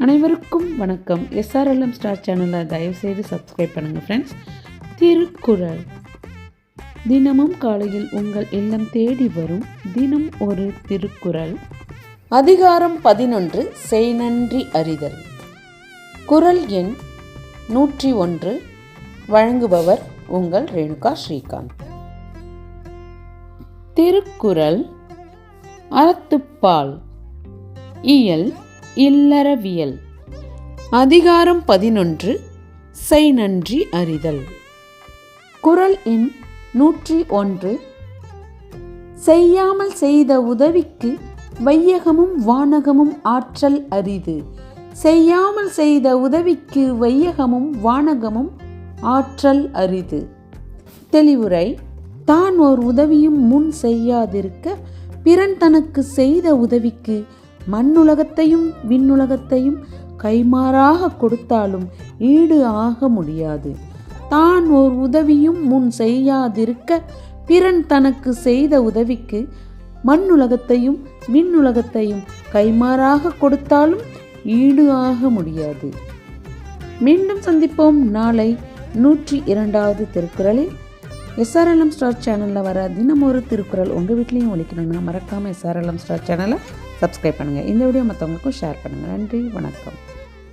அனைவருக்கும் வணக்கம். SRLM star சேனலை தயவுசெய்து சப்ஸ்கிரைப் பண்ணுங்கள் ஃப்ரெண்ட்ஸ் திருக்குறள். தினமும் காலையில் உங்கள் இல்லம் தேடி வரும். தினம் ஒரு திருக்குறள். அதிகாரம் பதினொன்று செய் நன்றி அறிதல் குறள் எண் நூற்றி ஒன்று. வழங்குபவர் உங்கள் ரேணுகா ஸ்ரீகாந்த். திருக்குறள். அறத்துப்பால். இயல் இல்லறவியல். அதிகாரம் பதினொன்று செய் நன்றி அறிதல். குறள் எண் நூற்றி ஒன்று. செய்யாமல் செய்த உதவிக்கு வையகமும் வானகமும் ஆற்றல் அரிது. செய்யாமல் செய்த உதவிக்கு வையகமும் வானகமும் ஆற்றல் அரிது. தெளிவுரை தான் ஓர் உதவியும் முன் செய்யாதிருக்க பிறன் தனக்கு செய்த உதவிக்கு மண்ணுலகத்தையும் விண்ணுலகத்தையும் கைமாறாக கொடுத்தாலும் ஈடு ஆக முடியாது. தான் ஓர் உதவியும் முன் செய்யாதிருக்க பிறன் தனக்கு செய்த உதவிக்கு மண்ணுலகத்தையும் விண்ணுலகத்தையும் கைமாறாக கொடுத்தாலும் ஈடு ஆக முடியாது. மீண்டும் சந்திப்போம் நாளை நூற்றி இரண்டாவது திருக்குறளில் எஸ்ஆர்எல்எம் ஸ்டார் சேனலில் வர தினம் ஒரு திருக்குறள் உங்கள் வீட்லேயும் ஒழிக்கணும்னா மறக்காமல் எஸ்ஆர்எல்எம் ஸ்டார் சேனலை சப்ஸ்கிரைப் பண்ணுங்கள் இந்த வீடியோ மற்றவங்களுக்கும் ஷேர் பண்ணுங்கள் நன்றி வணக்கம்.